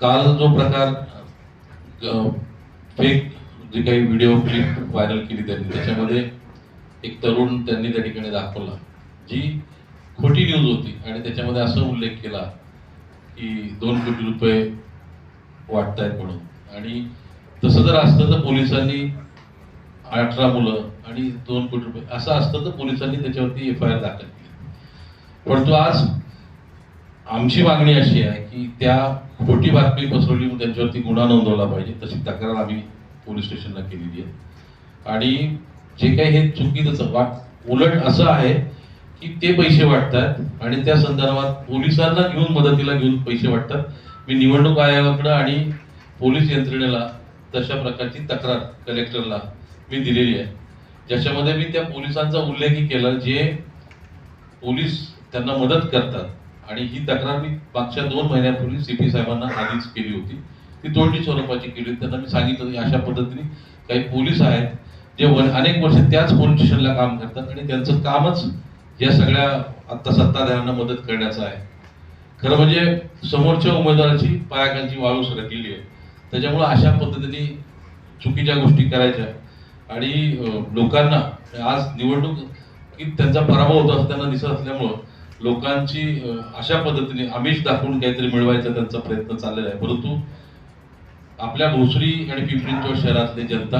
काल जो प्रकार फेक जे काही व्हिडिओ क्लिप व्हायरल केली त्यांनी त्याच्यामध्ये एक तरुण त्यांनी त्या ठिकाणी दाखवला जी खोटी न्यूज होती. आणि त्याच्यामध्ये असं उल्लेख केला की दोन कोटी रुपये वाटतायत म्हणून. आणि तसं जर असतं तर पोलिसांनी अठरा मुलं आणि दोन कोटी रुपये असं असतं तर पोलिसांनी त्याच्यावरती एफ आय आर दाखल केली. परंतु आज आमची मागणी अशी आहे की त्या खोटी बातमी पसरवली मग त्यांच्यावरती गुन्हा नोंदवला पाहिजे तशी तक्रार आम्ही पोलीस स्टेशनला केलेली आहे. आणि जे काही हे चुकीचं वाट उलट असं आहे की ते पैसे वाटतात आणि त्या संदर्भात पोलिसांना घेऊन मदतीला घेऊन पैसे वाटतात. मी निवडणूक आयोगाकडं आणि पोलीस यंत्रणेला तशा प्रकारची तक्रार कलेक्टरला मी दिलेली आहे. ज्याच्यामध्ये मी त्या पोलिसांचा उल्लेखही केला जे पोलीस त्यांना मदत करतात. आणि ही तक्रार मी मागच्या दोन महिन्यापूर्वी सीपी साहेबांना आधीच केली होती. ती तोंडी स्वरूपाची केली होती. त्यांना मी सांगितलं की अशा पद्धतीने काही पोलीस आहेत जे अनेक वर्ष त्याच पोलीस स्टेशनला काम करतात आणि त्यांचं कामच या सगळ्या आता सत्ताधाऱ्यांना मदत करण्याचं आहे. खरं म्हणजे समोरच्या उमेदवाराची पायाखालची वाळू सरकलेली आहे. त्याच्यामुळे अशा पद्धतीने चुकीच्या गोष्टी करायच्या. आणि लोकांना आज निवडणूक की त्यांचा पराभव होत असताना दिसत असल्यामुळं लोकांची अशा पद्धतीने आमिष दाखवून काहीतरी मिळवायचा त्यांचा प्रयत्न चाललेला आहे. परंतु आपल्या भोसरी आणि पिंपरी चिंचवड शहरातले जनता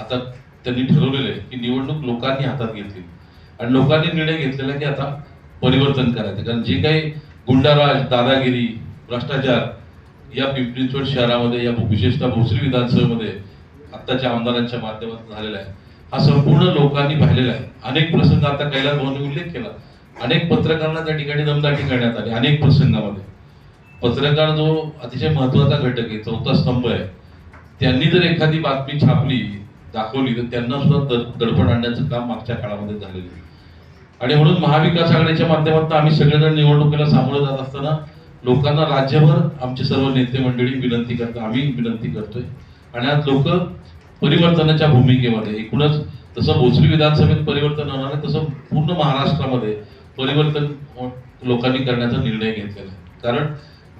आता त्यांनी ठरवलेलं आहे की निवडणूक लोकांनी हातात घेतली. आणि लोकांनी निर्णय घेतलेला आहे की आता परिवर्तन करायचं. कारण जे काही गुंडाराज दादागिरी भ्रष्टाचार या पिंपरी चिंचवड शहरामध्ये या विशेषतः भोसरी विधानसभेमध्ये आत्ताच्या आमदारांच्या माध्यमातून झालेला आहे. हा संपूर्ण लोकांनी पाहिलेला आहे. अनेक प्रसंग आता कैलास भाऊने उल्लेख केला. अनेक पत्रकारांना त्या ठिकाणी दमदाटी करण्यात आली अनेक प्रसंगामध्ये. पत्रकार जो अतिशय महत्त्वाचा घटक आहे चौथा स्तंभ आहे त्यांनी जर एखादी बातमी छापली दाखवली तर त्यांना सुद्धा दडपण आणण्याचं काम मागच्या काळामध्ये झालेलं आहे. आणि म्हणून महाविकास आघाडीच्या माध्यमातून आम्ही सगळेजण निवडणुकीला सामोरं जात असताना लोकांना राज्यभर आमचे सर्व नेते मंडळी विनंती करतात आम्ही विनंती करतोय. आणि आज लोक परिवर्तनाच्या भूमिकेमध्ये एकूणच तसं भोसरी विधानसभेत परिवर्तन होणार आहे तसं पूर्ण महाराष्ट्रामध्ये परिवर्तन लोकांनी करण्याचा निर्णय घेतलेला आहे. कारण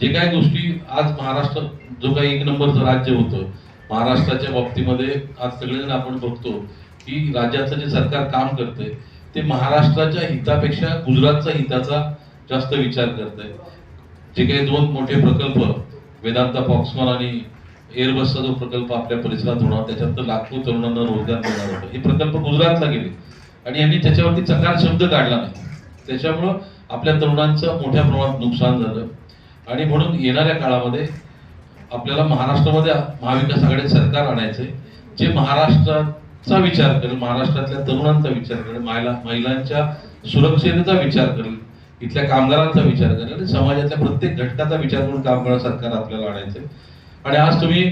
जे काही गोष्टी आज महाराष्ट्र जो काही एक नंबरचं राज्य होतं महाराष्ट्राच्या बाबतीमध्ये आज सगळेजण आपण बघतो की राज्याचं जे सरकार काम करतंय ते महाराष्ट्राच्या हितापेक्षा गुजरातचा हिताचा जास्त विचार करते जे काही दोन मोठे प्रकल्प वेदांता फॉक्समन आणि एअरबसचा जो प्रकल्प आपल्या परिसरात होणार त्याच्यात तर लाखो तरुणांना रोजगार मिळणार होता. हे प्रकल्प गुजरातला गेले. आणि यांनी त्याच्यावरती चकार शब्द काढला नाही. त्याच्यामुळं आपल्या तरुणांचं मोठ्या प्रमाणात नुकसान झालं. आणि म्हणून येणाऱ्या काळामध्ये आपल्याला महाराष्ट्रामध्ये महाविकास आघाडी सरकार आणायचे जे महाराष्ट्राचा विचार करेल महाराष्ट्रातल्या तरुणांचा विचार करेल महिला महिलांच्या सुरक्षेचा विचार करेल इथल्या कामगारांचा विचार करेल आणि समाजातल्या प्रत्येक घटकाचा विचार करून काम करणारं सरकार आपल्याला आणायचंय. आणि आज तुम्ही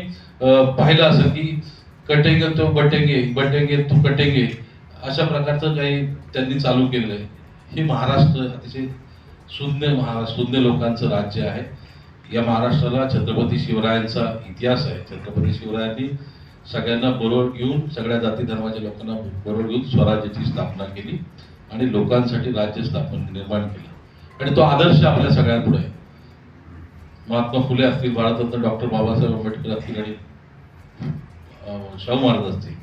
पाहिलं असेल की कटेंगे तो बटेंगे बटेंगे तू कटेंगे अशा प्रकारचं काही त्यांनी चालू केलं आहे. हे महाराष्ट्र अतिशय शून्य महाराष्ट्र शून्य लोकांचं राज्य आहे. या महाराष्ट्राला छत्रपती शिवरायांचा इतिहास आहे. छत्रपती शिवरायांनी सगळ्यांना बरोबर घेऊन सगळ्या जाती धर्माच्या लोकांना बरोबर घेऊन स्वराज्याची स्थापना केली आणि लोकांसाठी राज्य स्थापन निर्माण केलं. आणि तो आदर्श आपल्या सगळ्यांपुढे आहे. महात्मा फुले असतील भारतरत्न डॉक्टर बाबासाहेब आंबेडकर असतील आणि शाहू महाराज असतील.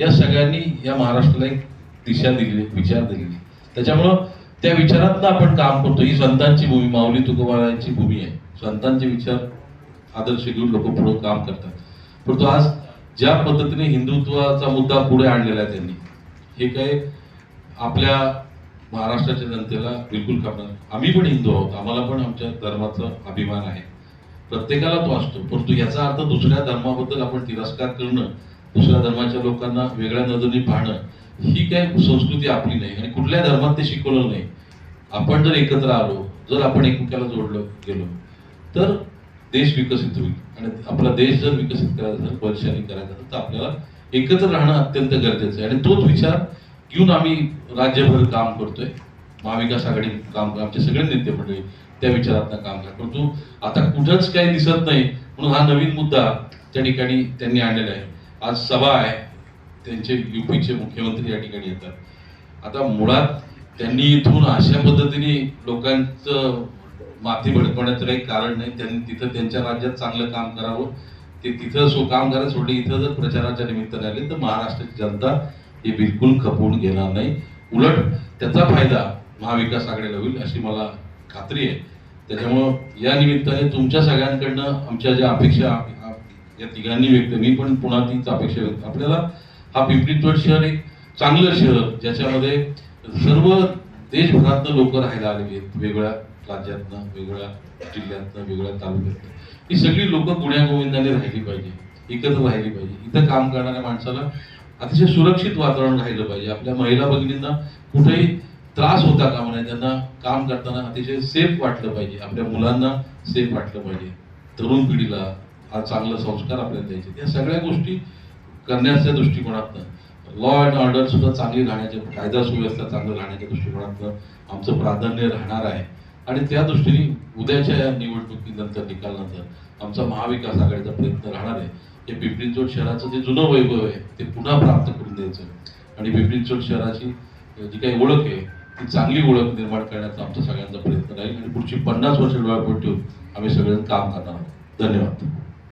या सगळ्यांनी या महाराष्ट्राला एक दिशा दिलेली विचार दिलेली. त्याच्यामुळं त्या विचारातनं आपण काम करतो. ही संतांची भूमी माऊली तुकोबारायांची भूमी आहे. संतांचे विचार आदर्श घेऊन लोक पुढे काम करतात. परंतु आज ज्या पद्धतीने हिंदुत्वाचा मुद्दा पुढे आणलेला आहे त्यांनी हे काय आपल्या महाराष्ट्राच्या जनतेला बिलकुल कापणार आम्ही पण हिंदू आहोत. आम्हाला पण आमच्या धर्माचा अभिमान आहे. प्रत्येकाला तो असतो. परंतु याचा अर्थ दुसऱ्या धर्माबद्दल आपण तिरस्कार करणं दुसऱ्या धर्माच्या लोकांना वेगळ्या नजरेने पाहणं ही काय संस्कृती आपली नाही आणि कुठल्या धर्मात ते शिकवलं नाही. आपण जर एकत्र आलो जर आपण एकमेकाला जोडलं गेलो तर देश विकसित होईल. आणि आपला देश जर विकसित करायचा असेल वर्षांनी करायचा असेल तर आपल्याला एकत्र राहणं अत्यंत गरजेचं आहे. आणि तोच विचार घेऊन आम्ही राज्यभर काम करतोय. महाविकास आघाडी काम आमचे सगळे नेते मंडळी त्या विचारात काम करतो परंतु आता कुठंच काही दिसत नाही. म्हणून हा नवीन मुद्दा त्या ठिकाणी त्यांनी आणलेला आहे. आज सभा आहे. त्यांचे युपीचे मुख्यमंत्री या ठिकाणी येतात. आता मुळात त्यांनी इथून अशा पद्धतीने लोकांचं माती भडकवण्याचं काही कारण नाही. त्यांनी तिथं त्यांच्या राज्यात चांगलं काम करावं. ते तिथं सो काम करायला सोडले. इथं जर प्रचाराच्या निमित्ताने आले तर महाराष्ट्राची जनता हे बिलकुल खपवून घेणार नाही. उलट त्याचा फायदा महाविकास आघाडीला होईल अशी मला खात्री आहे. त्याच्यामुळं या निमित्ताने तुमच्या सगळ्यांकडनं आमच्या ज्या अपेक्षा या तिघांनी व्यक्त मी पण पुन्हा तीच अपेक्षा व्यक्त. आपल्याला हा पिंपरी चिंचवड शहर एक चांगलं शहर ज्याच्यामध्ये सर्व देशभरातनं लोक राहायला आलेली आहेत. वेगळ्या राज्यातनं वेगळ्या जिल्ह्यातनं वेगळ्या तालुक्यातनं. ही सगळी लोक गुण्यागोविंदाने राहिली पाहिजे एकत्र राहिली पाहिजे. इथं काम करणाऱ्या माणसाला अतिशय सुरक्षित वातावरण राहिलं पाहिजे. आपल्या महिला भगिनींना कुठेही त्रास होता कामा नये. त्यांना काम करताना अतिशय सेफ वाटलं पाहिजे. आपल्या मुलांना सेफ वाटलं पाहिजे. तरुण पिढीला हा चांगला संस्कार आपल्याला द्यायचे. या सगळ्या गोष्टी करण्याच्या दृष्टिकोनातनं लॉ अँड ऑर्डर सुद्धा चांगली राहण्याच्या कायदा सुव्यवस्था चांगलं राहण्याच्या दृष्टिकोनातनं आमचं प्राधान्य राहणार आहे. आणि त्या दृष्टीने उद्याच्या या निवडणुकीनंतर निकालानंतर आमचा महाविकास आघाडीचा प्रयत्न राहणार आहे. हे पिंपरी चिंचवड शहराचं जे जुनं वैभव आहे ते पुन्हा प्राप्त करून द्यायचं. आणि पिंपरी चिंचवड शहराची जी काही ओळख आहे ती चांगली ओळख निर्माण करण्याचा आमचा सगळ्यांचा प्रयत्न राहील. आणि पुढची पन्नास वर्ष डोळ्यापुढे ठेवून आम्ही सगळेजण काम करणार आहोत. धन्यवाद.